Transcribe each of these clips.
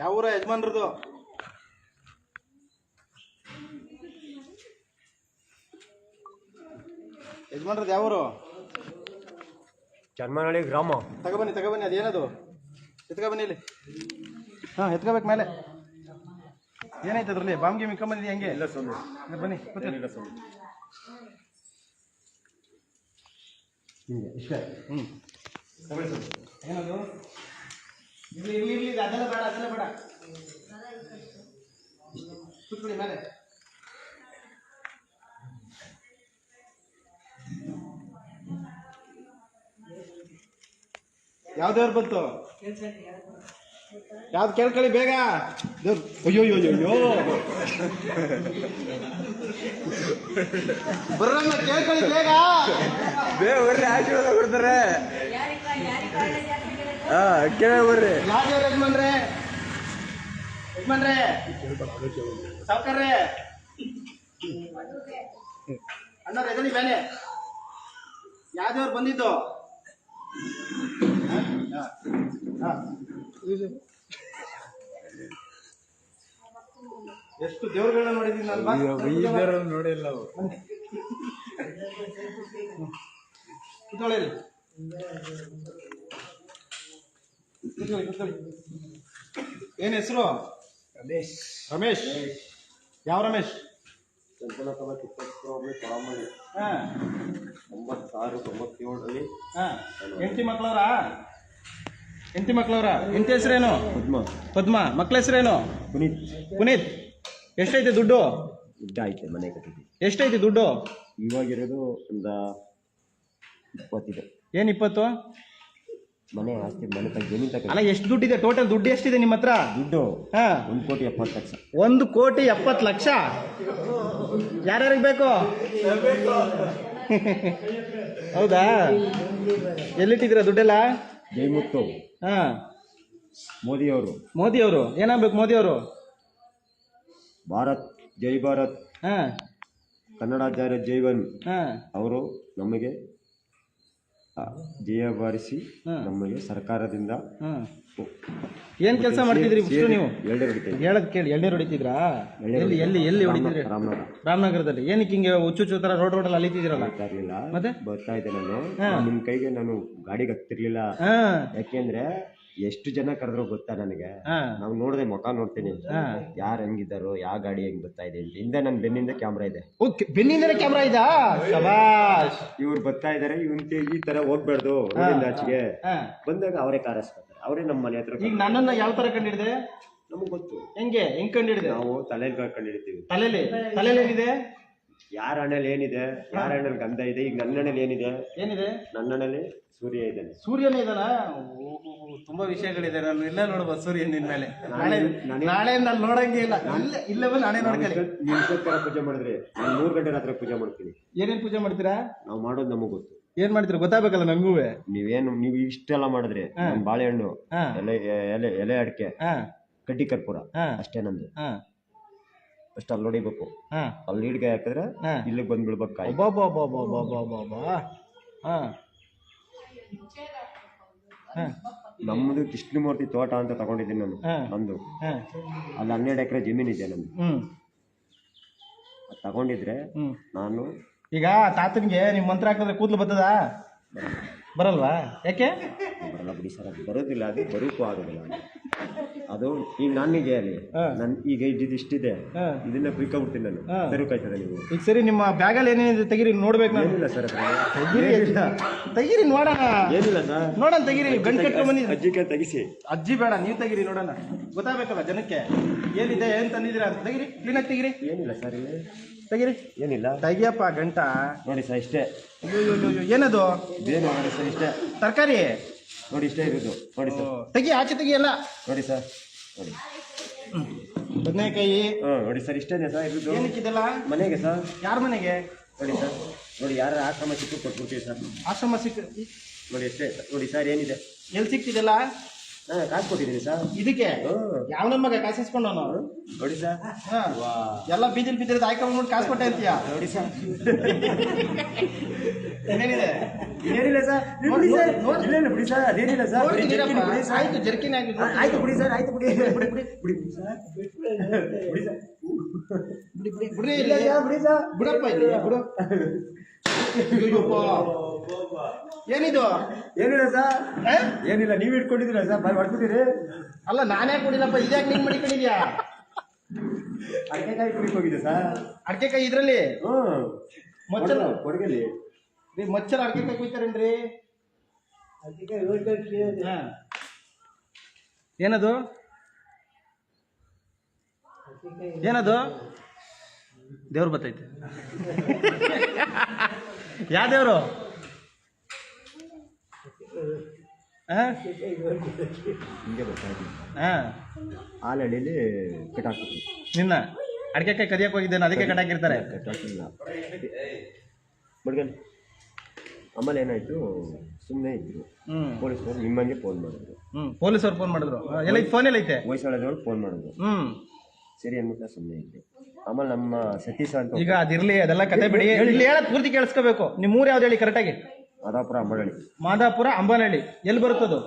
ಯಾವ ಊರ ಯಜಮಾನ್ರದು? ಯಜಮಾನ್ರದ್ದು ಯಾವ ಊರು? ಚನ್ಮನಹಳ್ಳಿ ಗ್ರಾಮ. ತಗೊಬನ್ನಿ ತಗೊಬನ್ನಿ ಅದೇನದು ಎತ್ಕೊಬನ್ನಿ ಇಲ್ಲಿ. ಹಾಂ ಎತ್ಕೋಬೇಕು ಮೇಲೆ. ಏನಾಯ್ತು ಅದರಲ್ಲಿ? ಬಾಂಬ್ ಮಿಕ್ಕ ಬಂದಿದೆ ಹೆಂಗೆ? ಇಲ್ಲ ಸ್ವಾಮಿ. ಬನ್ನಿ ಗೊತ್ತಿಲ್ಲ ಏನಿಲ್ಲ ಹಿಂಗೆ ಇಷ್ಟ ಹ್ಞೂ ಏನದು? ಇರ್ಲಿ ಇರ್ಲಿ ಇರ್ಲಿ ಅದೆಲ್ಲ ಬೇಡ ಅದೆಲ್ಲ ಬೇಡ. ಕೂತ್ಕೊಳ್ಳಿ ಮೇಲೆ. ಯಾವ ದೇವ್ರು ಬಂತು ಯಾವ್ದು ಕೇಳ್ಕೊಳ್ಳಿ ಬೇಗ. ಅಯ್ಯೋ ಅಯ್ಯೋ ಬರ್ರಮ್ಮ ಕೇಳ್ಕೊಳ್ಳಿ ಬೇಗ. ಬರ್ರಿ ಆಶೀರ್ವಾದ ಕೊಡ್ತಾರೆ. ಹಾ ಕೇಳ ಬರ್ರಿ. ಯಾವ ಯಜಮಾನ್ರೆ? ಯಜಮಾನ್ರೆ ಸಾವ್ಕಾರ್ರೆ. ಅಣ್ಣ ರಜನಿ ಬೇನೆ. ಯಾವ್ದವ್ರು ಬಂದಿದ್ದು? ಹಾ ಹ. ಎಷ್ಟು ದೇವ್ರಗಳನ್ನ ನೋಡಿದೀನಿ. ನೋಡಿಲ್ಲ ಬನ್ನಿ. ಕೂತ್ಕೊಳ್ಳಿ ಇಲ್ಲಿ. ಕೂತ್ಕೊಳ್ಳಿ ಕೂತ್ಕೊಳ್ಳಿ. ಏನ್ ಹೆಸರು? ರಮೇಶ್. ರಮೇಶ್. ಯಾವ ರಮೇಶ್? ಚಂದನಕಲ ಕಿತ್ತೂರು ಪರಮಳ್ಳಿ ಹಾ. ತೊಂಬತ್ತಾರು ತೊಂಬತ್ತೇಳರಲ್ಲಿ ಹಾ. ಹೆಂಡತಿ ಮಕ್ಳವ್ರ? ಹೆಂಡತಿ ಮಕ್ಳವ್ರ? ಹೆಂಡತಿ ಹೆಸರೇನು? ಪದ್ಮ. ಪದ್ಮ. ಮಕ್ಳ ಹೆಸರೇನು? ಪುನೀತ್. ಪುನೀತ್. ಎಷ್ಟೈತೆ ದುಡ್ಡು? ದುಡ್ಡು ಐತೆ ಮನೆ ಕಟ್ಟಿದ್ವಿ. ಎಷ್ಟೈತೆ ದುಡ್ಡು? ಇವಾಗಿರೋದು ಒಂದು ಇಪ್ಪತ್ತಿದೆ. ಏನ್ ಇಪ್ಪತ್ತು? ಮನೆ ಆಸ್ತಿ ಮನೆ ತಗ ಜಮೀನು ತಗ ಅಲ್ಲ ಎಷ್ಟು ದುಡ್ಡಿದೆ? ಟೋಟಲ್ ದುಡ್ಡು ಎಷ್ಟಿದೆ ನಿಮ್ಮ ಹತ್ರ? ದುಡ್ಡು ಹಾ. ಒಂದು ಕೋಟಿ ಎಪ್ಪತ್ತು ಲಕ್ಷ. ಒಂದು ಕೋಟಿ ಎಪ್ಪತ್ತು ಲಕ್ಷ? ಯಾರ್ಯಾರಿಗೆ ಬೇಕು? ಹೌದಾ? ಎಲ್ಲಿಟ್ಟಿದ್ದೀರಾ ದುಡ್ಡೆಲ್ಲ? ಜೈಮುತ್ತು. ಹಾ. ಮೋದಿಯವರು. ಮೋದಿ ಅವರು ಏನಾಗ್ಬೇಕು ಮೋದಿ ಅವರು ಭಾರತ್ ಜೈ ಭಾರತ್. ಹಾಂ. ಕನ್ನಡಾಚಾರ್ಯ ಜೈವನ್. ಹಾಂ. ಅವರು ನಮಗೆ ಜಯ ಬಾರಿಸಿ ನಮಗೆ ಸರ್ಕಾರದಿಂದ ಹಾ. ಏನ್ ಕೆಲಸ ಮಾಡ್ತಿದ್ರಿ ನೀವು? ಎರಡೇ ಹೊಡಿತಾ ಇದ್ದೀವಿ. ಹೇಳದ್ ಕೇಳಿ ಎಳ್ನೀರು ಹೊಡಿತಿದ್ರಾ? ಎಲ್ಲಿ ಎಲ್ಲಿ ಎಲ್ಲಿ ಹೊಡಿತಿದ್ರಿ ರಾಮನಗರ. ರಾಮನಗರದಲ್ಲಿ. ಏನಕ್ಕೆ ಹಿಂಗೆ ಹುಚ್ಚು ಹುಚ್ಚು ತರ ರೋಡ್ ರೋಡಲ್ಲಿ ಅಲಿತಿದ್ದೀರಲ್ಲ? ಬರ್ತಾ ಇರ್ಲಿಲ್ಲ. ಮತ್ತೆ? ಬರ್ತಾ ಇದ್ದೆ ನಾನು. ನಿಮ್ ಕೈಗೆ ನಾನು ಗಾಡಿಗೆ ಹತ್ತಿರ್ಲಿಲ್ಲ. ಹಾ. ಯಾಕೆಂದ್ರೆ ಎಷ್ಟು ಜನ ಕರೆದ್ರು ಗೊತ್ತಾ ನನಗೆ? ಹಾ. ನಾವು ನೋಡಿದೆ ಮುಖ ನೋಡ್ತೀನಿ. ಯಾರು ಹೆಂಗಿದ್ದಾರೋ ಯಾವ ಗಾಡಿ ಹೆಂಗ್ ಬರ್ತಾ ಇದೆ ಅಂತ. ಹಿಂದೆ ನನ್ ಬೆನ್ನಿಂದ ಕ್ಯಾಮ್ರಾ ಇದೆ. ಓಕೆ ಬೆನ್ನಿಂದ ಕ್ಯಾಮ್ರಾ ಇದಾ? ಶಬಾಷ್. ಇವ್ರು ಬರ್ತಾ ಇದಾರೆ ಇವನ್ ಈ ತರ ಹೋಗ್ಬಾರ್ದು ಆಚೆಗೆ. ಹಾ. ಬಂದಾಗ ಅವರೇ ಕಾರಸ್ಕೊತಾರೆ. ಅವರೇ ನಮ್ಮ ಮನೆ ಹತ್ರ ಈಗ ನನ್ನನ್ನ ಯಾವ ತರ ಕಂಡಿಡಿದೆ? ನಮಗ್ ಗೊತ್ತು. ಹೆಂಗೆ? ಹೆಂಗ್ ಕಂಡಿಡಿದೆ? ನಾವು ತಲೆಯಲ್ಲಿ ಕಂಡಿಡ್ತೀವಿ ತಲೆಲಿ? ತಲೆಲಿ ಏನಿದೆ? ಯಾರ ಹಣ್ಣಲ್ಲಿ ಏನಿದೆ? ಯಾರ ಹಣ್ಣಲ್ಲಿ ಗಂಧ ಇದೆ? ಈಗ ನನ್ನ ಏನಿದೆ? ಏನಿದೆ? ನನ್ನ ಸೂರ್ಯ ಇದ್ದಾನೆ. ಸೂರ್ಯನೇ ಇದಲ್ಲ ತುಂಬಾ ವಿಷಯಗಳಿದೆ. ನಾನು ಇಲ್ಲೇ ನೋಡ್ಬೋದು ಸೂರ್ಯ ನಿನ್ ಮೇಲೆ. ನಾಳೆ ನಾಳೆ ನಾಳೆಯಿಂದ ಅಲ್ಲಿ ನೋಡಂಗೆ ಇಲ್ಲ. ಇಲ್ಲೇ ಇಲ್ಲೇ ಬಂದು ನಾನೇ ನೋಡ್ಕೊಳ್ಳಿ. ನೀವು ಇಷ್ಟೊತ್ತರ ಪೂಜೆ ಮಾಡಿದ್ರೆ? ನಾನು ಮೂರು ಗಂಟೆ ರಾತ್ರಿ ಪೂಜೆ ಮಾಡ್ತೀನಿ. ಏನೇನ್ ಪೂಜೆ ಮಾಡ್ತೀರಾ? ನಾವು ಮಾಡೋದು ನಮಗ್ ಗೊತ್ತು. ಏನ್ ಮಾಡ್ತೀರಾ? ಗೊತ್ತಾಗ್ಬೇಕಲ್ಲ ನಂಗೂ? ನೀವೇನು ನೀವು ಇಷ್ಟೆಲ್ಲ ಮಾಡಿದ್ರೆ ನಾನು ಬಾಳೆಹಣ್ಣು ಎಲೆ ಎಲೆ ಎಲೆ ಅಡಿಕೆ ಹಾ. ಕಡ್ಡಿ ಕರ್ಪೂರ ಅಷ್ಟೇ ನಂದು. ಅಷ್ಟು ಅಲ್ಲಿ ಹೊಡಿಬೇಕು. ಹಾ. ಅಲ್ಲಿ ಹಿಡ್ಗೆ ಹಾಕಿದ್ರೆ ಹಾ. ಇಲ್ಲಿಗೆ ಬಂದ್ ಬಿಡ್ಬೇಕು ಕಾಯಿ. ಬಾ ಹಾ. ಹಾ. ನಮ್ಮದು ಕೃಷ್ಣಮೂರ್ತಿ ತೋಟ ಅಂತ ತಗೊಂಡಿದ್ದೀನಿ ನಾನು ಹಾ. ನಂದು. ಹಾ. ಅಲ್ಲಿ ಹನ್ನೆರಡು ಎಕರೆ ಜಮೀನ್ ಇದೆ ನಂದು. ಹ್ಮ್. ಅದ್ ತಗೊಂಡಿದ್ರೆ ಹ್ಮ್. ನಾನು ಈಗ ತಾತನಿಗೆ ನಿಮ್ ಮಂತ್ರ ಹಾಕಿದ್ರೆ ಕೂದ್ಲು ಬರ್ತದ ಬರಲ್ವಾ? ಯಾಕೆ? ಬರಲ್ಲ ಬಿಡಿ ಸರ್ ಅದು ಬರೋದಿಲ್ಲ ಅದು ಬರೋಕ್ಕೂ ಆಗೋದಿಲ್ಲ. ಅದು ಈಗ ನನಗೆ ಅಲ್ಲಿ. ನಾನು ಈಗ ಇದ್ದಿದ್ದು ಇಷ್ಟಿದೆ. ಇದನ್ನ ಕುಯ್ಕೊಂಡ್ಬಿಡ್ತೀನಿ ನಾನು. ಹಾ. ತರುಕಾಯ್ತದೆ ನೀವು. ಈಗ ಸರಿ ನಿಮ್ಮ ಬ್ಯಾಗಲ್ಲಿ ಏನೇನಿದೆ ತೆಗಿರಿ ನೋಡ್ಬೇಕು ನಾನು. ಏನಿಲ್ಲ ಸರ್ ತೆಗಿರಿ ತೆಗಿರಿ ನೋಡೋಣ. ಏನಿಲ್ಲ ಸರ್ ನೋಡೋಣ ತೆಗೀರಿ ಗಂಟು ಕಟ್ಕೊಂಡ್ ಅಜ್ಜಿ ಅಜ್ಜಿಗೆ ತೆಗಿಸಿ. ಅಜ್ಜಿ ಬೇಡ ನೀವು ತೆಗಿರಿ ನೋಡೋಣ. ಗೊತ್ತಾಗಬೇಕಲ್ಲ ಜನಕ್ಕೆ? ಏನಿದೆ ಏನು ತಂದಿದ್ದೀರಾ ಅಂತ. ತೆಗಿರಿ ಕ್ಲೀನಾಗಿ ತೆಗಿರಿ. ಏನಿಲ್ಲ ಸರ್ ಇಲ್ಲಿ. ತೆಗೀರಿ. ಏನಿಲ್ಲ. ತೆಗಿಯಪ್ಪ ಗಂಟ. ನೋಡಿ ಸರ್ ಇಷ್ಟೇ. ಅಯ್ಯೋ ಅಯ್ಯೋ, ಅಯ್ಯೋ, ಏನದು? ಇದೇನು ನೋಡಿ ಸರ್ ಇಷ್ಟೇ. ತರಕಾರಿ? ನೋಡಿ ಇಷ್ಟೇ ಇರೋದು. ನೋಡಿ ಸರ್. ತೆಗಿ ಆಚೆ ತೆಗಿಯಲ್ಲ ನೋಡಿ ಸರ್. ನೋಡಿ. ಬದನೆಕಾಯಿ. ಹಾಂ ನೋಡಿ ಸರ್ ಇಷ್ಟೇನೆ ಸರ್ ಇರೋದು. ಏನಕ್ಕಿದೆಲ್ಲ ಮನೆಗೆ ಸರ್. ಯಾರ ಮನೆಗೆ? ನೋಡಿ ಸರ್. ನೋಡಿ ಯಾರ ಆಶ್ರಮ ಸಿಕ್ಕು ಕೊಟ್ಬಿಡ್ತೀವಿ ಸರ್. ಆಶ್ರಮ ಸಿಕ್ಕ ನೋಡಿ ಎಷ್ಟೇ ನೋಡಿ ಸರ್ ಏನಿದೆ? ಎಲ್ಲಿ ಸಿಕ್ತಿದೆಲ್ಲ? ಕಾಸು ಕೊಟ್ಟಿದ್ದೀನಿ ಸರ್? ಇದಕ್ಕೆ. ಯಾವ ನನ್ನ ಮಗ ಕಾಸಿಸ್ಕೊಂಡು ಅವನು ನೋಡಿ ಸರ್. ಹಾ. ಎಲ್ಲ ಬೀದಿಲ್ ಬಿದ್ದಿರೋದು ಆಯ್ಕೊಂಡ್ಬಿಟ್ಟು ಕಾಸು ಕೊಟ್ಟೆ ಅಂತೀಯ? ನೋಡಿ ಸರ್. ಏನಿದೆ ಏನಿಲ್ಲ ಸರ್. ನೋಡಿ ಬಿಡಿ ಸರ್. ಇಲ್ಲ ಇಲ್ಲ ಬಿಡಿ ಸರ್. ಅದೇನಿಲ್ಲ ಸರ್. ಬಿಡಿ, ಬಿಡಿ ಸರ್. ಆಯ್ತು ಜರ್ಕಿನ ಆಯ್ತು ಬಿಡಿ ಸರ್. ಆಯ್ತು ಬಿಡಿ. ಬಿಡಿ ಬಿಡಿ ಬಿಡಿ ಬಿಡಿ ಸರ್. ಬಿಡಿ ಸರ್. ಬಿಡಿ ಬಿಡಿ ಬಿಡ್ರಿ ಇಲ್ಲ ಬಿಡಿ ಸರ್. ಬಿಡಪ್ಪ ಇಲ್ಲ ಬಿಡು. ಏನಿದು? ಏನಿಲ್ಲ ಸರ್? ಏನಿಲ್ಲ ನೀವು ಇಟ್ಕೊಂಡಿದ್ದೀರಾ ಸರ್ ಬಾಯ್ ಮಾಡ್ಕೊತೀರಿ ಅಲ್ಲ ನಾನೇ ಕೊಡಿಲ್ಲಪ್ಪ ಇದ್ಯಾಕೆ ನೀನ್ ಮಡಿಕೊಂಡಿದ್ಯಾ ಅಡಿಕೆಕಾಯಿ ಕುಡಿಕ್ ಹೋಗಿದೆ ಸರ್ ಅಡ್ಕೆಕಾಯಿ ಇದ್ರಲ್ಲಿ? ಹ್ಮ್ ಮೊಚ್ಚಲ? ಕೊಡ್ಗಲ್- ರೀ ಮಚ್ಚರ ಅಡಿಕೆ ಕಾಯಿ ಕುಯ್ತಾರೇನ್ರಿ ಹಾ. ಏನದು? ಏನದು? ದೇವ್ರು ಬತ್ತೈತೆ. ಯಾವ ದೇವ್ರು? ಹಾ ಹಿಂಗೆ ಬರ್ತಾ ಇದ್ದೀನಿ. ಹಾ ಹಾಲಳ್ಳಿಲಿ ಕಟ್ಟಾಕ್ಬಿಟ್ಟು ನಿನ್ನ? ಅಡಿಕೆ ಕಾಯಿ ಕದಿಯಕ್ಕೆ ಹೋಗಿದ್ದೇನೆ ಅದಕ್ಕೆ ಬಡ್ಗಲ್ ಆಮೇಲೆ ಏನಾಯ್ತು? ಸುಮ್ಮನೆ ಇದ್ರು. ಹ್ಮ್. ಪೊಲೀಸರು ನಿಮ್ಮಂಗೆ ಫೋನ್ ಮಾಡಿದ್ರು. ಹ್ಮ್ ಪೊಲೀಸವ್ರು ಫೋನ್ ಮಾಡಿದ್ರು. ಆ, ಎಲ್ಲ ಫೋನ್ ಎಲ್ಲ ಐತೆ? ವಯಸ್ಸಾಳದವ್ರು ಫೋನ್ ಮಾಡಿದ್ರು. ಹ್ಮ್. ಸರಿ ಅಂದ್ಬಿಟ್ಟು ಸುಮ್ಮನೆ ಇದ್ದೆ. ಆಮೇಲೆ ನಮ್ಮ ಸತೀಶ್ ಅಂತ ಈಗ ಅದಿರ್ಲಿ ಅದೆಲ್ಲ ಕತೆ ಬಿಡಿ. ಇಲ್ಲಿ ಪೂರ್ತಿ ಕೇಳಿಸ್ಕೋಬೇಕು. ನಿಮ್ಮ ಊರು ಯಾವ್ದು ಹೇಳಿ ಕರೆಕ್ಟಾಗಿ ಅದಾಪುರ ಅಂಬಳಳ್ಳಿ ಮಾದಾಪುರ ಅಂಬನಹಳ್ಳಿ ಎಲ್ಲಿ ಬರುತ್ತದು?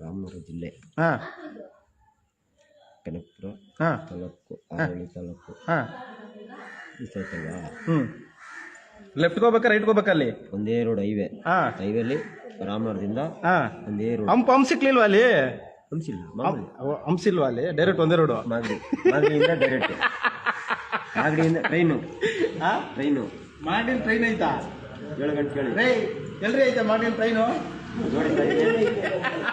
ರಾಮನಗರ ಜಿಲ್ಲೆ. ಹಾ. ಕನಕಪುರ ಹಾ. ತಾಲೂಕು ಆರಳ್ಳಿ ತಾಲೂಕು. ಹಾ. ಗೊತ್ತಾಯ್ತಲ್ವಾ ಹ್ಮ್. ಲೆಫ್ಟ್ ಹೋಗ್ಬೇಕಾ ರೈಟ್ ಹೋಗ್ಬೇಕಲ್ಲಿ ಒಂದೇ ರೋಡ್ ಹೈವೇ ಹಾ. ಹೈವೇಲಿ ರಾಮನಗರದಿಂದ ಹಾ. ಒಂದೇ ರೋಡ್ ಹಂಪ್ ಹಂಪ್ ಸಿಕ್ಲಿಲ್ವಾ ಅಲ್ಲಿ? ಹಂಸಿಲ್ಲ ಮಾಮೂಲಿ. ಹಂಪ್ಸಿಲ್ವಾ ಅಲ್ಲಿ? ಡೈರೆಕ್ಟ್ ಒಂದೇ ರೋಡು ಮಾಗಡಿ ಮಾಗಡಿಯಿಂದ ಡೈರೆಕ್ಟ್ ಮಾಗಡಿಯಿಂದ ಟ್ರೈನು ಹಾ ಟ್ರೈನು ಮಾಡಿನ ಟ್ರೈನ್ ಐತಾ? ಏಳು ಗಂಟೆ ಕೇಳಿ. ರೇ ಎಲ್ರಿ ಐತೆ ಮಾಡಿನ ಟ್ರೈನು ಬಿಡದಿ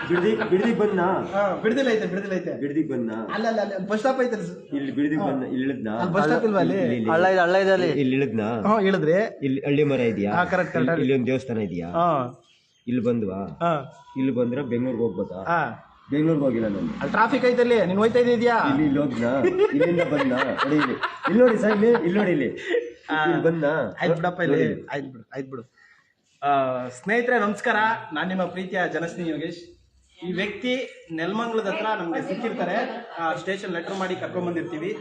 ಬಿಡ್ದಿ ಬಿಡ್ದಿಗೆ ಬಂದ್ನಾ? ಹಾ ಬಿಡ್ದಿಲ್ಲ ಐತೆ ಬಿಡ್ದಿಲ್ಲ ಐತೆ. ಬಿಡ್ದಿಗೆ ಬಂದ್ನಾ? ಅಲ್ಲ ಅಲ್ಲ ಅಲ್ಲಿ ಬಸ್ ಸ್ಟಾಪ್ ಐತೆ ಇಲ್ಲಿ ಬಿಡ್ದಿಗೆ ಬಂದ ಇಲ್ಲಿ ಇಳಿದ್ನಾ? ಅಲ್ಲಿ ಬಸ್ ಸ್ಟಾಪ್ ಇಲ್ವಾ ಅಲ್ಲಿ? ಹಳ್ಳ ಇದೆ ಹಳ್ಳ ಇದೆ ಅಲ್ಲಿ. ಇಲ್ಲಿ ಇಳಿದ್ನಾ? ಹಾ ಹೇಳಿದ್ರಿ ಇಲ್ಲಿ ಹಳ್ಳಿ ಮರ ಇದೆಯಾ? ಹಾ, ಕರೆಕ್ಟ್ correct. ಇಲ್ಲಿ- ಇಲ್ಲಿ ಒಂದು ದೇವಸ್ಥಾನ ಇದೆಯಾ? ಹಾ. ಇಲ್ಲಿ ಬಂದ್ವಾ? ಹಾ. ಇಲ್ಲಿ ಬಂದ್ರೆ ಬೆಂಗಳೂರಿಗೆ ಹೋಗ್ಬೋದಾ? ಹಾ. ಬೆಂಗಳೂರಿಗೆ ಹೋಗಿಲ್ಲ ನಾನು. ಅಲ್ಲಿ ಟ್ರಾಫಿಕ್ ಐತೆ ಅಲ್ಲಿ. ನೀನು ಹೋಯ್ತಾ ಇದೆಯಾ ಇಲ್ಲಿ ಇಲ್ಲಿ ಹೋಗ್ನಾ? ಇಲ್ಲಿಂದ ಬಂದ್ನಾ ನೋಡಿ ಇಲ್ಲಿ. ಇಲ್ಲಿ ನೋಡಿ ಸರ್ ಇಲ್ಲಿ ಇಲ್ಲಿ ನೋಡಿ ಇಲ್ಲಿ. ಇಲ್ಲಿ ಬಂದ್ನಾ ಆಯ್ತು ಬಿಡಪ್ಪ ಇಲ್ಲಿ. ಆಯ್ತು ಬಿಡು ಆಯ್ತು ಬಿಡು. ಆ, ಸ್ನೇಹಿತರೆ ನಮಸ್ಕಾರ. ನಾನು ನಿಮ್ಮ ಪ್ರೀತಿಯ ಜನಸ್ನೇಹಿ ಯೋಗೇಶ್. ಈ ವ್ಯಕ್ತಿ ನೆಲಮಂಗಲದ ಹತ್ರ ನಮಗೆ ಸಿಕ್ಕಿರ್ತಾರೆ. ಸ್ಟೇಷನ್ ಲೆಟರ್ ಮಾಡಿ ಕರ್ಕೊಂಡ್ ಬಂದಿರ್ತೀವಿ.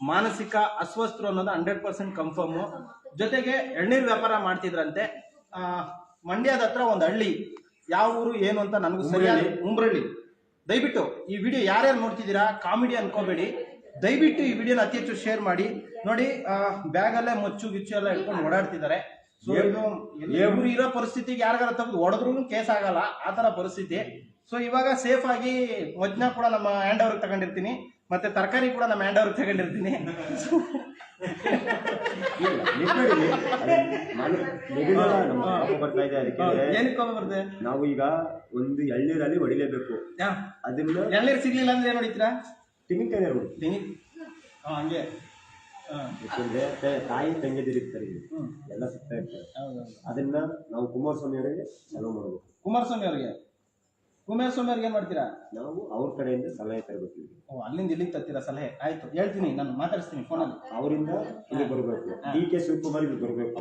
ಮಾನಸಿಕ ಅಸ್ವಸ್ಥರು ಅನ್ನೋದು ಹಂಡ್ರೆಡ್ ಪರ್ಸೆಂಟ್ ಕನ್ಫರ್ಮು ಜೊತೆಗೆ ಎಳ್ನೀರು ವ್ಯಾಪಾರ ಮಾಡ್ತಿದ್ರಂತೆ. ಆ, ಮಂಡ್ಯದ ಹತ್ರ ಒಂದು ಹಳ್ಳಿ. ಯಾವ ಊರು ಏನು ಅಂತ ನನಗೂ ಸರಿಯಾಗಿ ಉಂಬ್ರಳ್ಳಿ ದಯವಿಟ್ಟು ಈ ವಿಡಿಯೋ ಯಾರ್ಯಾರು ನೋಡ್ತಿದ್ದೀರಾ ಕಾಮಿಡಿ ಅನ್ಕೋಬೇಡಿ. ದಯವಿಟ್ಟು ಈ ವಿಡಿಯೋನ ಅತಿ ಹೆಚ್ಚು ಶೇರ್ ಮಾಡಿ. ನೋಡಿ ಬ್ಯಾಗಲ್ಲೇ ಮಚ್ಚು ಗಿಚ್ಚು ಎಲ್ಲ ಇಟ್ಕೊಂಡು ಓಡಾಡ್ತಿದ್ದಾರೆ. ಸೊ ಇದು ಇವ್ರು ಇರೋ ಪರಿಸ್ಥಿತಿಗೆ ಯಾರಿಗಾರ ತೆಗೆದು ಹೊಡೆದ್ರು ಕೇಸ್ ಆಗಲ್ಲ. ಆ ತರ ಪರಿಸ್ಥಿತಿ. ಸೊ ಇವಾಗ ಸೇಫ್ ಆಗಿ ವಜ್ನ ಕೂಡ ನಮ್ಮ ಹ್ಯಾಂಡ್ ಅವ್ರಿಗೆ ತಗೊಂಡಿರ್ತೀನಿ. ಮತ್ತೆ ತರಕಾರಿ ಕೂಡ ನಮ್ಮ ಹ್ಯಾಂಡ್ ಅವ್ರಿಗೆ ತಗೊಂಡಿರ್ತೀನಿ. ಬರ್ತಾ ಇದೆ ಅದಕ್ಕೆ ನಾವು ಈಗ ಒಂದು ಎಳ್ನೀರಲ್ಲಿ ಹೊಡಿಲೇಬೇಕು ಅದನ್ನ ಎಳ್ನೀರು ಸಿಗ್ಲಿಲ್ಲ ಅಂದ್ರೆ ಏನ್ ಹೊಡಿತೀರಾ ತೆಂಗಿನಕಾಯಿ ಹೊಡಿ ತೆಂಗಿ ಹಂಗೆ ಯಾಕಂದ್ರೆ ತಾಯಿ. ಹ್ಮ್ ಎಲ್ಲ ಸಿಗ್ತಾ ಇರ್ತಾರೆ ಅದನ್ನ ನಾವು ಕುಮಾರಸ್ವಾಮಿ ಅವರಿಗೆ ಚಾಲೂ ಮಾಡಬೇಕು ಕುಮಾರಸ್ವಾಮಿ ಅವ್ರಿಗೆ ಕುಮಾರಸ್ವಾಮಿ ಅವ್ರಿಗೆ ಏನ್ ಮಾಡ್ತೀರಾ? ನಾವು ಅವ್ರ ಕಡೆಯಿಂದ ಸಲಹೆ ತರಬೇಕು. ಓ ಅಲ್ಲಿಂದ ಇಲ್ಲಿಗೆ ತರ್ತೀರಾ ಸಲಹೆ? ಆಯ್ತು ಹೇಳ್ತೀನಿ ನಾನು ಮಾತಾಡಿಸ್ತೀನಿ ಫೋನಲ್ಲಿ. ಅವರಿಂದ ಇಲ್ಲಿ ಬರಬೇಕು. ಡಿ ಕೆ ಶಿವಕುಮಾರ್ ಇಲ್ಲಿ ಬರಬೇಕು.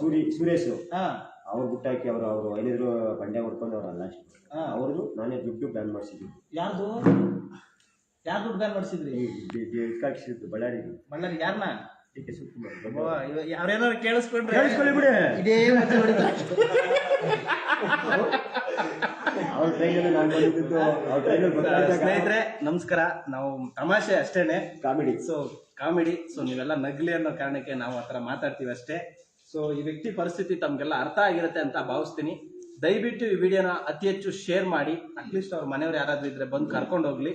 ಸೂರಿ ಸುರೇಶ್ ಹಾ. ಅವ್ರು ಬಿಟ್ಟಾಕಿ ಅವರು ಅವರು ಐನೂರು ಬಂಡೆ ಹೊಡ್ಕೊಂಡು ಅವ್ರು ಅಲ್ಲ ಹಾ. ಅವ್ರದ್ದು ನಾನೇ ದುಡ್ಡು ಬ್ಯಾನ್ ಮಾಡಿಸಿದ್ವಿ ಯಾರ್ದು? ಯಾರು ದುಡ್ಡು ಬ್ಯಾನ್ ಮಾಡಿಸಿದ್ರಿ? ಇಟ್ಕಾಕ್ಸಿದ್ದು ಬಳ್ಳಾರಿ. ಬಳ್ಳಾರಿ ಯಾರನ್ನ ಡಿ ಕೆ ಶಿವಕುಮಾರ್. ಅವ್ರೇನಾದ್ರು ಕೇಳಿಸ್ಕೊಂಡ್ರೆ. ಕೇಳಿಸ್ಕೊಳ್ಳಿ ಬಿಡಿ. ಇದೇ. ಅವ್ರ ಟ್ರೈನಲ್ಲಿ ನಾನು ಬಂದಿದ್ದು ಅವ್ರ ಟ್ರೈನಲ್ಲಿ ಬರ್ತಾ ಸ್ನೇಹಿತರೆ ನಮಸ್ಕಾರ. ನಾವು ತಮಾಷೆ ಅಷ್ಟೇನೆ. ಕಾಮಿಡಿ. So comedy. ಸೊ ನೀವೆಲ್ಲ ನಗ್ಲಿ ಅನ್ನೋ ಕಾರಣಕ್ಕೆ ನಾವು ಆತರ ಮಾತಾಡ್ತೀವಿ ಅಷ್ಟೇ. ಸೊ ಈ ವ್ಯಕ್ತಿ ಪರಿಸ್ಥಿತಿ ತಮ್ಗೆಲ್ಲ ಅರ್ಥ ಆಗಿರುತ್ತೆ ಅಂತ ಭಾವಿಸ್ತೀನಿ. ದಯವಿಟ್ಟು ಈ ವಿಡಿಯೋನ ಅತಿ ಹೆಚ್ಚು ಶೇರ್ ಮಾಡಿ. ಅಟ್ಲೀಸ್ಟ್ ಅವ್ರ ಮನೆಯವ್ರು ಯಾರಾದ್ರೂ ಇದ್ರೆ ಬಂದು ಕರ್ಕೊಂಡು ಹೋಗ್ಲಿ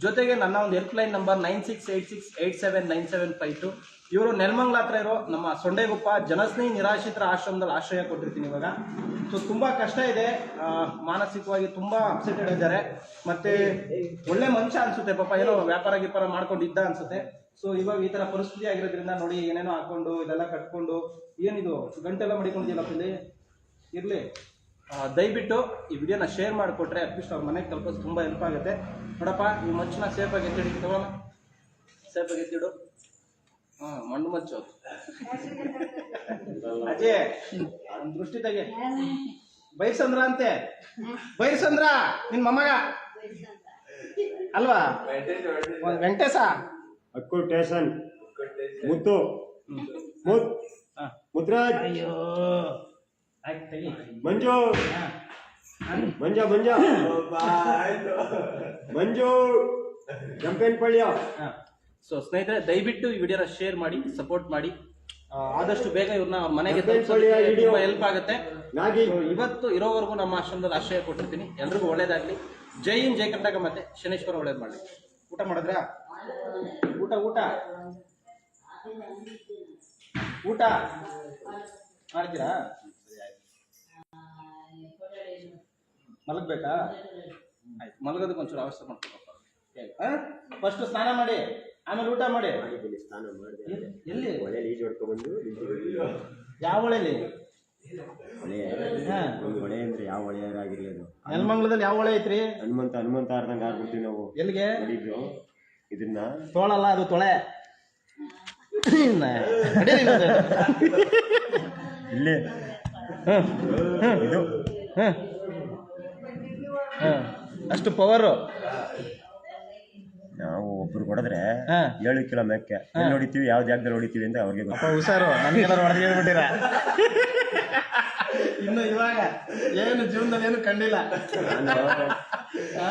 ಜೊತೆಗೆ ನನ್ನ ಒಂದು helpline number nine six eight six eight seven nine seven five two ಇವರು ನೆಲಮಂಗ್ಲ ಹತ್ರ ಇರೋ ನಮ್ಮ ಸೊಂಡೆಗುಪ್ಪ ಜನಸ್ನೇಹಿ ನಿರಾಶ್ರಿತರ ಆಶ್ರಮದಲ್ಲಿ ಆಶ್ರಯ ಕೊಟ್ಟಿರ್ತೀನಿ ಇವಾಗ. ಸೊ ತುಂಬ ಕಷ್ಟ ಇದೆ. ಮಾನಸಿಕವಾಗಿ ತುಂಬ ಅಪ್ಸೆಟೆಡ್ ಇದ್ದಾರೆ. ಮತ್ತೆ ಒಳ್ಳೆ ಮನುಷ್ಯ ಅನ್ಸುತ್ತೆ. ಪಾಪ ಏನೋ ವ್ಯಾಪಾರ ಗೀಪಾರ ಮಾಡ್ಕೊಂಡಿದ್ದ ಅನ್ಸುತ್ತೆ. ಸೊ ಇವಾಗ ಈ ತರ ಪರಿಸ್ಥಿತಿ ಆಗಿರೋದ್ರಿಂದ ನೋಡಿ ಏನೇನೋ ಹಾಕೊಂಡು ಇದೆಲ್ಲ ಕಟ್ಕೊಂಡು ಏನಿದು ಗಂಟೆಲ್ಲ ಇಲ್ಲಿ ಇರ್ಲಿ. ಆ, ದಯವಿಟ್ಟು ಈ ವಿಡಿಯೋನ ಶೇರ್ ಮಾಡಿಕೊಟ್ರೆ ಅಟ್ಲೀಸ್ಟ್ ಅವ್ರ ಮನೆಗೆ ತಲುಪೋದು ತುಂಬ ಹೆಲ್ಪ್ ಆಗುತ್ತೆ. ನೋಡಪ್ಪ ಈ ಮಚ್ಚನ್ನ ಸೇಫಾಗಿ ಎತ್ತಿಡಿ. ತಗೊಳ್ಳೋಣ ಸೇಫಾಗಿ ಎತ್ತಿಡು. ಹಾಂ ಮಣ್ಣು ಮಚ್ಚು. ಅಜಯ್ ದೃಷ್ಟಿ ತೆಗೆ. ಬೈರ್ಸಂದ್ರ ಅಂತೆ. ಬೈರ್ಸಂದ್ರ ನಿನ್ ಮೊಮ್ಮಗ. ಅಲ್ವಾ? ವೆಂಕಟೇಶ. ಅಕ್ಕು ಟೇಷನ್ ಮುತ್ತು ಮುತ್. ಹಾ. ಮುದ್ರಾಜ್. ಅಯ್ಯೋ. ಆಯ್ತು ತೆಗಿ ಮಂಜು. ಮಂಜ ಮಂಜ. ಮಂಜು ಕೆಂಪೇನ್ ಪಳ್ಯ? ಸೊ ಸ್ನೇಹಿತರೆ ದಯವಿಟ್ಟು ಈ ವಿಡಿಯೋನ ಶೇರ್ ಮಾಡಿ ಸಪೋರ್ಟ್ ಮಾಡಿ. ಆದಷ್ಟು ಬೇಗ ಇವ್ರನ್ನ ಅವ್ರ ಮನೆಗೆ ಹೆಲ್ಪ್ ಆಗುತ್ತೆ. ಇವತ್ತು ಇರೋವರೆಗೂ ನಮ್ಮ ಆಶ್ರಮದಲ್ಲಿ ಆಶ್ರಯ ಕೊಟ್ಟಿರ್ತೀನಿ. ಎಲ್ರಿಗೂ ಒಳ್ಳೇದಾಗ್ಲಿ. ಜೈ ಇನ್ ಜೈ ಕರ್ನಾಟಕ ಮತ್ತೆ ಶನೇಶ್ವರ ಒಳ್ಳೇದ್ ಮಾಡ್ಲಿ. ಊಟ ಮಾಡಿದ್ರಾ? ಊಟ ಊಟ? ಊಟ? ಮಾಡ್ತೀರಾ? ಮಲಗ್ಬೇಕಾ? ಆಯ್ತು ಮಲಗೋದಕ್ಕೆ ಒಂಚೂರು ಅವಸ್ಥೆ ಮಾಡ್ಕೊಳಪ್ಪ ಫಸ್ಟ್ ಸ್ನಾನ ಮಾಡಿ ಆಮೇಲೆ ಊಟ ಮಾಡಿ. ಸ್ನಾನ ಮಾಡಿ ಎಲ್ಲಿ- ಹೊಳೆಯಲ್ಲಿ ಈಜು ಹೊಡ್ಕೊಂಡ್ಬಂದು. ಯಾವ ಹೊಳೆಲಿ ಹೊಳೆ. ಒಂದು ಹೊಳೆ ಅಂದ್ರೆ ಯಾವ ಹೊಳೆಯಾಗಿರ್ಲಿ ಅದು. ನೆಲಮಂಗಲದಲ್ಲಿ ಯಾವ ಹೊಳೆ ಐತ್ರಿ? ಹನುಮಂತ ಹನುಮಂತ ಆರ್ದಂಗ ಆಗ್ಬಿಡ್ತೀವಿ ನಾವು. ಎಲ್ಲಿಗೆ? ನೋಡಿದ್ದು ಇದನ್ನ. ತೋಳಲ್ಲ ಅದು ತೊಳೆ. ಇಲ್ಲೇ. ಇದು. ಹ. ಹ. ಅಷ್ಟು ಪವರ್ ನಾವು ಒಬ್ರು ಹೊಡೆದ್ರೆ. ಏಳು ಕಿಲೋ ಮೆಕ್ಕೆ. ಎಲ್ಲಿ ಹೊಡಿತೀವಿ ಯಾವ ಜಾಗದಲ್ಲಿ ಹೊಡಿತೀವಿ ಅಂತ ಅವ್ರಿಗೆ ಗೊತ್ತು. ಹುಷಾರು. ನನಗೆಲ್ಲ ಹೊಡೆದು ಹೇಳ್ಬಿಟ್ಟಿರ? ಇನ್ನು ಇವಾಗ ಏನು ಜೀವನದಲ್ಲಿ ಏನು ಕಂಡಿಲ್ಲ.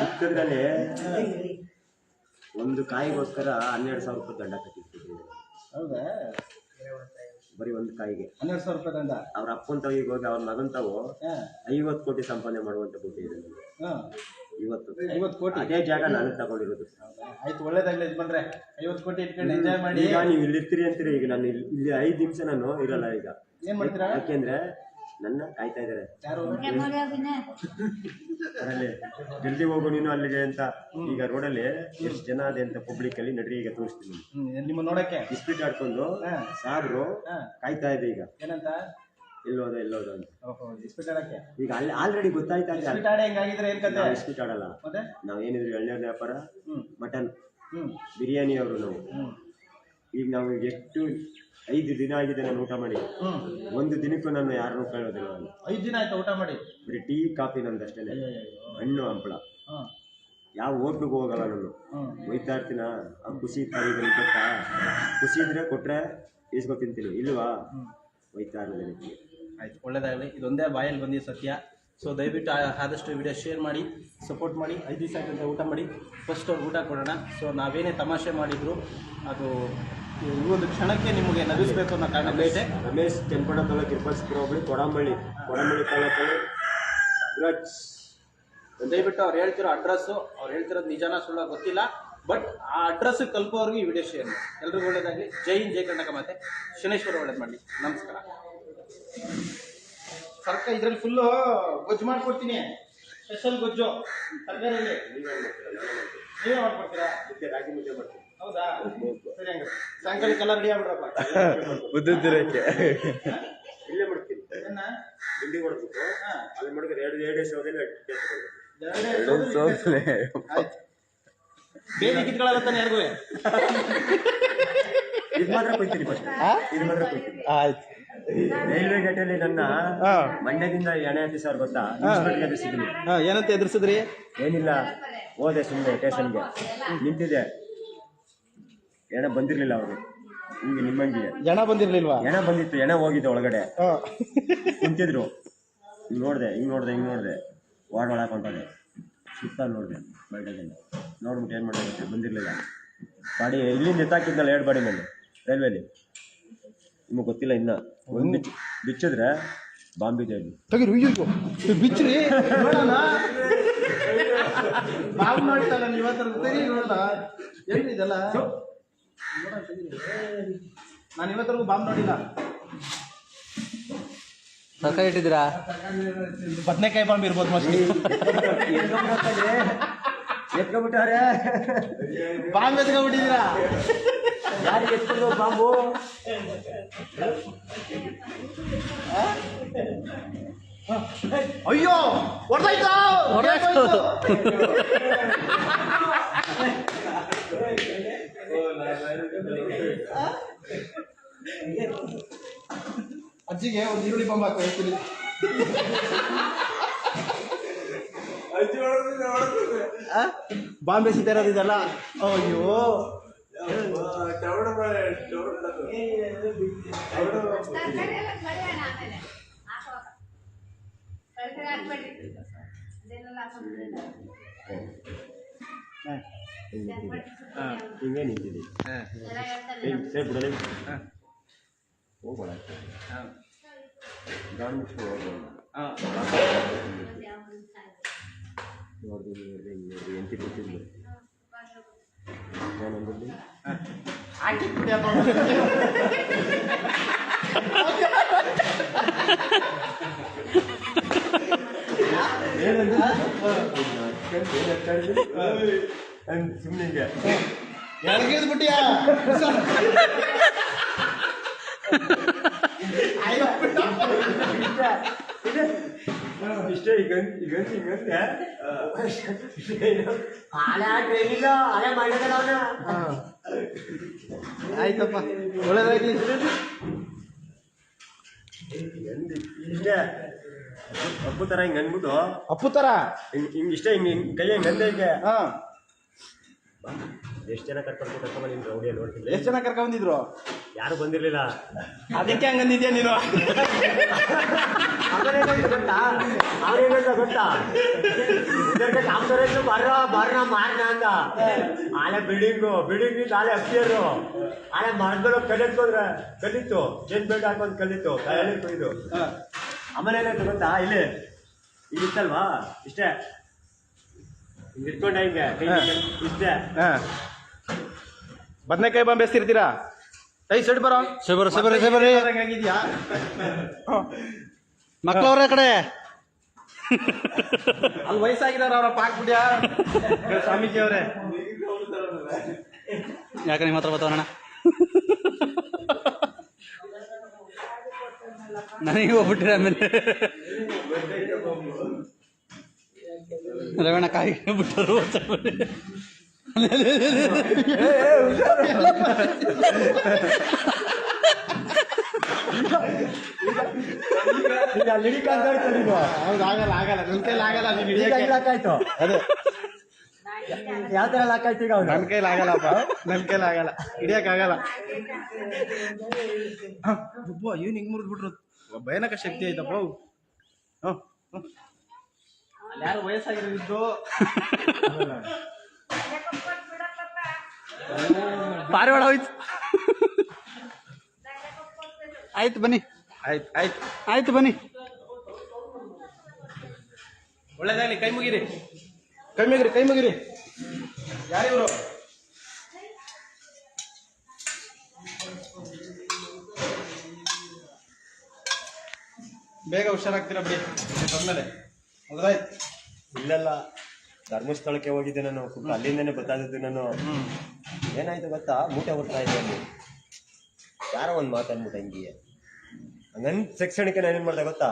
ಚಿಕ್ಕದ್ರಲ್ಲಿ ಒಂದು ಕಾಯಿಗೋಸ್ಕರ ಹನ್ನೆರಡು ಸಾವಿರ ರೂಪಾಯಿ ದಂಡ ಕಟ್ಟಿರ್ತೀವಿ ಹೌದಾ? ಬರೀ ಒಂದು ಕಾಯಿಗೆ. ಹನ್ನೆರಡು ಸಾವಿರ ರೂಪಾಯಿ ದಂಡ? ಅವ್ರ ಅಪ್ಪನ ತಾವಿಗೆ ಹೋಗಿ ಅವ್ರ ಮಗನ್ ತಾವು ಐವತ್ತು ಕೋಟಿ ಸಂಪಾದನೆ ಮಾಡುವಂತ ಬುದ್ಧಿ ಇದೆ. ಇವತ್ತು ಐವತ್ತು ಕೋಟಿ. ಅದೇ ಜಾಗ ನಾನು ತಗೊಂಡಿರೋದು. ಆಯ್ತು ಒಳ್ಳೇದಾಗ್ಲಿ ಬಂದ್ರೆ ಐವತ್ತು ಕೋಟಿ ಇಟ್ಕೊಂಡು ಎಂಜಾಯ್ ಮಾಡಿ. ಈಗ ನೀವು ಇಲ್ಲಿ ಇರ್ತೀರಿ ಅಂತೀರಿ ಈಗ ನಾನು ಇಲ್ಲಿ ಇಲ್ಲಿ ಐದು ನಿಮಿಷ ನಾನು ಇರಲ್ಲ ಈಗ. ಏನ್ ಮಾಡ್ತೀರಾ? ಯಾಕೆಂದ್ರೆ ನನ್ನ ಕಾಯ್ತಾ ಇದಾರೆ ಯಾರು? ಅದರಲ್ಲಿ ಜಲ್ದಿ ಹೋಗು ನೀನು ಅಲ್ಲಿಗೆ ಅಂತ. ಈಗ ರೋಡಲ್ಲಿ ಎಷ್ಟು ಜನ ಅದೇ ಅಂತ ಪಬ್ಲಿಕ್ ಅಲ್ಲಿ ನಡ್ರಿ ಈಗ ತೋರಿಸ್ತೀನಿ. ನಿಮ್ಮ ನೋಡಕ್ಕೆ? ಇಸ್ಪೀಟ್ ಆಡ್ಕೊಂಡು ಸಾರು. ಕಾಯ್ತಾ ಇದೆ ಈಗ. ಏನಂತ? ಎಲ್ಲೋದ ಇಲ್ಲೋದೆ ಅಂತ. ಓಹೋ ಇಸ್ಪಿಟ್ ಆಡಕ್ಕೆ? ಈಗ ಅಲ್ಲಿ ಆಲ್ರೆಡಿ ಗೊತ್ತಾಯ್ತಾ ಇಸ್ಪೀಟ್ ಆಡಿ ಹೆಂಗಾಗಿದ್ರೆ ಏನ್ ಕತೆ? ನಾವು ಇಸ್ಪೀಟ್ ಆಡಲ್ಲ. ಮತ್ತೆ? ನಾವೇನಿದ್ರು ಎಳ್ನೀರ್ ವ್ಯಾಪಾರ ಮಟನ್ ಬಿರಿಯಾನಿ ಅವರು ನಾವು. ಈಗ ನಾವು ಎಷ್ಟು ಐದು ದಿನ ಆಗಿದೆ ನಾನು ಊಟ ಮಾಡಿ. ಒಂದು ದಿನಕ್ಕೂ ನಾನು ಯಾರನ್ನು ಕೇಳೋದಿಲ್ಲ ನಾನು. ಐದ್ ದಿನ ಆಯ್ತು ಊಟ ಮಾಡಿ? ಬರೀ ಟೀ ಕಾಫಿ ನಮ್ದು ಅಷ್ಟೇ. ಹಣ್ಣು ಹಂಪಳ. ಯಾವ ಹೋಟ್ಲಿಗೆ ಹೋಗಲ್ಲ ನಾನು. ಒಯ್ತಾ ಇರ್ತೀನ? ಆ ಖುಷಿ ತಾಯಿಗಳು ಗೊತ್ತಾ? ಖುಷಿ ಇದ್ರೆ ಕೊಟ್ರೆ ಇಸ್ಕೊ ತಿಂತೀನಿ. ಇಲ್ವಾ? ಒಯ್ತಾ ಇರೋದಿಲ್ಲ ಆಯ್ತು ಒಳ್ಳೆಯದಾಗಲಿ ಇದೊಂದೇ ಬಾಯಲ್ಲಿ ಬಂದಿದೆ ಸತ್ಯ. ಸೊ ದಯವಿಟ್ಟು ಆದಷ್ಟು ವಿಡಿಯೋ ಶೇರ್ ಮಾಡಿ ಸಪೋರ್ಟ್ ಮಾಡಿ ಐದು ದಿವಸ ಆಯ್ತು ಊಟ ಮಾಡಿ. ಫಸ್ಟ್ ಅವ್ರು ಊಟ ಕೊಡೋಣ. ಸೊ ನಾವೇನೇ ತಮಾಷೆ ಮಾಡಿದ್ರು ಅದು ಈ ಒಂದು ಕ್ಷಣಕ್ಕೆ ನಿಮಗೆ ನಗಿಸ್ಬೇಕು ಅನ್ನೋ ಕಾರಣ ಬೇಟೆ ರಮೇಶ್ ಕೆಂಪಣ್ಣ ತಾಲೂಕು ಇರ್ಪಾಸ್ಪುರ ಹೋಗ್ಲಿ ಕೊಡಂಬಳ್ಳಿ. ಕೊಡಂಬಳ್ಳಿ ತಾಲೂಕಲ್ಲಿ ದಯವಿಟ್ಟು ಅವ್ರು ಹೇಳ್ತಿರೋ ಅಡ್ರೆಸ್ಸು ಅವ್ರು ಹೇಳ್ತಿರೋದು ನಿಜಾನ ಸುಳ್ಳ ಗೊತ್ತಿಲ್ಲ. ಬಟ್ ಆ ಅಡ್ರೆಸ್ ಕಲ್ಪೋರ್ಗೆ ಈ ವಿಡಿಯೋ ಶೇರ್ ಮಾಡಿ. ಎಲ್ರಿಗೂ ಒಳ್ಳೇದಾಗಲಿ. ಜೈ ಹಿಂದ್ ಜೈ ಕರ್ನಾಟಕ ಮತ್ತೆ ಶನೇಶ್ವರ ಒಳ್ಳೇದು ಮಾಡಿ ನಮಸ್ಕಾರ. ಸರ್ಕ ಇದ್ರಲ್ಲಿ ಫುಲ್ಲು ಗೊಜ್ಜು ಮಾಡ್ಕೊಡ್ತೀನಿ. ಸ್ಪೆಷಲ್ ಗೊಜ್ಜು ತರಕಾರಿಯಲ್ಲಿ ನೀವೇ ಮಾಡ್ಕೊಡ್ತೀರಾ? ರಾಗಿ ಮುದ್ದೆ ಮಾಡ್ತೀನಿ ಹೌದಾ? ಸರಿ ಹಂಗಾರೆ ಸಾಯಂಕಾಲಕ್ಕೆಲ್ಲ ರೆಡಿ ಆಗ್ಬಿಡ್ರಪ್ಪ. ಇಲ್ಲೇ ಮಾಡ್ತೀನಿ. ಏನ? ತಿಂಡಿ ಕೊಡ್ಬೇಕು ಹಾ. ಅಲ್ಲಿ ಮಾಡಿದ್ರೆ ಎರಡು ಎರಡು ಶೋದಲ್ಲಿ ಎರಡೇ ಬೇರೆ ಕಿತ್ಕೊಳ್ಳಲ್ಲ ತಾನೆ ಯಾರಿಗೂ ಇದು ಮಾತ್ರ ಕೊಯ್ತೀನಿ ಫಸ್ಟ್ ಇದು ಮಾತ್ರ ಕೊಯ್ತೀನಿ. ಆಯ್ತು. ರೈಲ್ವೆ ಗೇಟಲ್ಲಿ ನನ್ನ ಮಂಡ್ಯದಿಂದ ಎಣೆ ಹತ್ತಿ ಸರ್ ಗೊತ್ತಾ? ಹಾಂ. ಏನಂತ ಎದುರಿಸಿದ್ರಿ? ಏನಿಲ್ಲ ಹೋದೆ ಸುಮ್ಮನೆ ಸ್ಟೇಷನ್ಗೆ. ನಿಂತಿದೆ ಎಣ ಬಂದಿರಲಿಲ್ಲ ಅವರು. ಹಿಂಗೆ ನಿಮ್ಮಂಗೆ ಎಣ ಬಂದಿರ್ಲಿಲ್ವಾ? ಎಣ ಬಂದಿತ್ತು ಎಣೆ ಹೋಗಿದ್ದೆ ಒಳಗಡೆ. ನಿಂತಿದ್ರು. ಹಿಂಗ್ ನೋಡಿದೆ ಹಿಂಗೆ ನೋಡಿದೆ ಹಿಂಗೆ ನೋಡಿದೆ. ವಾರ್ಡ್ ಒಳಗೆ ಹೊಂಟದೆ. ಸುತ್ತ ನೋಡಿದೆ ಬೈಡಲ್ಲಿ ನೋಡ್ಬಿಟ್ಟು ಏನು ಮಾಡೋದು ಬಂದಿರಲಿಲ್ಲ. ಬಾಡಿ ಇಲ್ಲಿ ಎತ್ತಾಕಿದ್ನಲ್ಲ ಎರಡು ಬಾಡಿ ಮೇಲೆ ರೈಲ್ವೇಲಿ. ನಿಮಗೆ ಗೊತ್ತಿಲ್ಲ ಇನ್ನ ಒಂದು ಬಿಚ್ಚ ಬಿಚ್ಚಿದ್ರೆ ಬಾಂಬೆ ಅದು ತೆಗಿರಿ ಅಯ್ಯೋ ಬಿಚ್ಚ್ರಿ ನೋಡೋಣ ಬಾಂಬ್ ನೋಡ್ತಲ್ಲ ನೀವು ಇವತ್ತರ ತೆಗಿ ನೋಡೋಣ ಎಲ್ಲಿ ಇದೆಲ್ಲ ನೋಡೋಣ ತೆಗೀರಿ. ನಾನು ಇವತ್ತರೆಗೂ ಬಾಂಬ್ ನೋಡಿಲ್ಲ ತರಕಾರಿ ಇಟ್ಟಿದ್ದೀರಾ ಬದನೆಕಾಯಿ ಬಾಂಬ್ ಇರ್ಬೋದು ಮೋಸ್ಟ್ಲಿ ಎತ್ಕೊಂಡ್ಬಿಟ್ಟಾರೆ ಬಾಂಬ್ ಎತ್ಕೊಂಡ್ಬಿಟ್ಟಿದ್ದೀರಾ? ಯಾರಿಗೆ ಎತ್ಕೊಂಡು ಬಾಂಬು? ಅಯ್ಯೋ ಹೊಡೆದಾಯ್ತು? ಹೊಡೆದಾಯ್ತು. ಅಜ್ಜಿಗೆ ಒಂದು ಈರುಳ್ಳಿ ಬಾಂಬ್ ಹಾಕೋ ಹೇಳ್ತೀನಿ ಬಾಂಬೆ ಸಿಗ್ತಾ ಇರೋದು ಇದೆಲ್ಲ ಅಯ್ಯೋ. ಹಿಂಗೆ ನಿಂತಿದೆ ಹೋಗೋಣ ಸೇರ್ ಬಿಡಲೇ ಹಾ. ಹೋಗ್ಬೇಡ. ಹಾ. ಗಾಡಿ ಮುಚ್ಕೊಂಡು ಹೋಗ್ಬೇಡ ಹಾ. ನೋಡ್ದು ನೋಡ್ದು ಹಿಂಗೆ ನೋಡ್ದು ಎಂಟಿ ಕೊಟ್ಟಿದ್ದು ನಾನೊಂದಲ್ಲಿ ಹಾಕಿ ಕುಡಿಯಪ್ಪ. ಸುಮ್ಮನೆ ಹಿಂಗೆ ಎಳ್ಗಿದ್ಬಿಟ್ಟಿಯಾ? ಇಷ್ಟೇ ಈಗ ಈಗ ಹಿಂಗಂತೆ ಆಯ್ತಪ್ಪ ಒಳ್ಳೇದಾಗ್ಲಿ. ಇಷ್ಟೇ? ಅಪ್ಪು ತರ ಹಿಂಗೆ ಅಂದ್ಬಿಟ್ಟು. ಅಪ್ಪು ತರ? ಹಿಂಗೆ ಹಿಂಗೆ ಇಷ್ಟೇ ಹಿಂಗೆ ಕೈ ಹಿಂಗೆ ಹಾ. ಎಷ್ಟು ಜನ ಕರ್ಕೊಂಡು ಕರ್ಕೊಂಡು ನಿಂತು ರೌಡಿ ನೋಡ್ತಿದ್ರು? ಎಷ್ಟು ಜನ ಕರ್ಕೊಂಡ್ ಬಂದಿದ್ರು? ಯಾರು ಬಂದಿರಲಿಲ್ಲ. ಅದಕ್ಕೆ ಹಂಗಂದಿದ್ಯಾ ನೀನು? ಅವನೇನಂತ ಗೊತ್ತಾ? ಅವನೇನಂತ ಗೊತ್ತಾ? ಕಾಮರಾಜು ಬರ್ರ ಬರ್ರ ಮಾರ್ನ ಅಂತ. ಆಲೆ ಬಿಲ್ಡಿಂಗು ಬಿಲ್ಡಿಂಗ್ ಆಲೆ ಅಪ್ಪಿಯರು ಆಲೆ ಮರಗಳು ಕಲಿತ್ಕೊಂಡ್ರೆ ಕಲಿತು ಜೆನ್ ಬೆಲ್ಟ್ ಹಾಕೊಂಡ್ ಕಲಿತು ಕಲಿತು ಇದು ಆಮೇಲೆ ಏನಾಯ್ತು ಗೊತ್ತಾ? ಇಲ್ಲಿ ಇಲ್ಲಿತ್ತಲ್ವಾ ಇಷ್ಟೇ. ಇಟ್ಕೊಂಡ ಹಿಂಗೆ. ಇಷ್ಟೇ. ಬದನೆಕಾಯಿ ಬಾಂಬ್ ಎಸ್ತಿರ್ತೀರಾ? ಐ ಸೈಡ್ ಬರೋ. Sabri Sabri Sabri. ಆಗಿದ್ಯಾ? ಮಕ್ಕಳವ್ರ ಕಡೆ. ಅಲ್ಲಿ ವಯಸ್ಸಾಗಿದಾರ ಅವ್ರ ಪಾಕ್ಬಿಡ್ಯಾ ಸ್ವಾಮೀಜಿ ಅವರೇ. ಯಾಕೆ ನಿಮ್ಮ ಹತ್ರ ಬರ್ತಾವಣ್ಣ ನನಗೆ ಹೋಗ್ಬಿಟ್ಟಿರ ಆಮೇಲೆ. ರವಣ ಕಾಯಿ ಬಿಟ್ಟರು ಈಗ ಲಿಡಿಕ್ ಅಂತ ಹೇಳ್ತಾರೆ. ಹೌದು ಆಗಲ್ಲ ಆಗಲ್ಲ ನನ್ನ ಕೈಲಿ ಆಗಲ್ಲ ನೀನ್ ಹಿಡಿಯಕ್ಕೆ. ಹೆಂಗ್ ಲಾಕ್ ಆಯ್ತು ಅದೇ ಯಾವ ತರ ಲಾಕ್ ಆಯ್ತು ಈಗ ಅವ್ನು ನನ್ ಕೈಲಿ ಆಗಲ್ಲಪ್ಪ ನನ್ ಕೈಲಿ ಆಗಲ್ಲ ಹಿಡಿಯಕ್ ಆಗಲ್ಲ ಇವ್ನು ಹಿಂಗ್ ಮುರಿದ್ಬಿಟ್ರು ಭಯಾನಕ ಶಕ್ತಿ ಐತಪ್ಪ ಅವು. ಹ್ಞೂ. ಅಲ್ಲಿ ಯಾರು ವಯಸ್ಸಾಗಿರೋದಿದ್ದು ಪಾರಿವಾಳ ಹೋಯ್ತು. ಆಯ್ತು ಬನ್ನಿ. ಆಯ್ತು ಆಯ್ತು. ಆಯ್ತು ಬನ್ನಿ. ಒಳ್ಳೇದಾಗಲಿ ಕೈ ಮುಗಿರಿ. ಕೈ ಮುಗಿರಿ ಕೈ ಮುಗಿರಿ. ಯಾರಿವರು? ಬೇಗ ಹುಷಾರಾಗ್ತೀರಾ ಬಿಡಿ. ಬಂದ್ಮೇಲೆ. ಹೌದಾಯ್ತು ಇಲ್ಲೆಲ್ಲ ಧರ್ಮಸ್ಥಳಕ್ಕೆ ಹೋಗಿದ್ದೆ ನಾನು. ಅಲ್ಲಿಂದನೇ ಗೊತ್ತಾದದ್ದು ನಾನು. ಏನಾಯ್ತು ಗೊತ್ತಾ? ಮೂಟೆ ಬರ್ತಾ ಇದೆ ಅಲ್ಲಿ ಯಾರೋ ಒಂದು ಮಾತಾಡ್ಬಿಟ್ಟು ಹಂಗೆ ನನ್ನ ಶೈಕ್ಷಣಿಕ ನಾನು ಏನು ಮಾಡ್ದೆ ಗೊತ್ತಾ?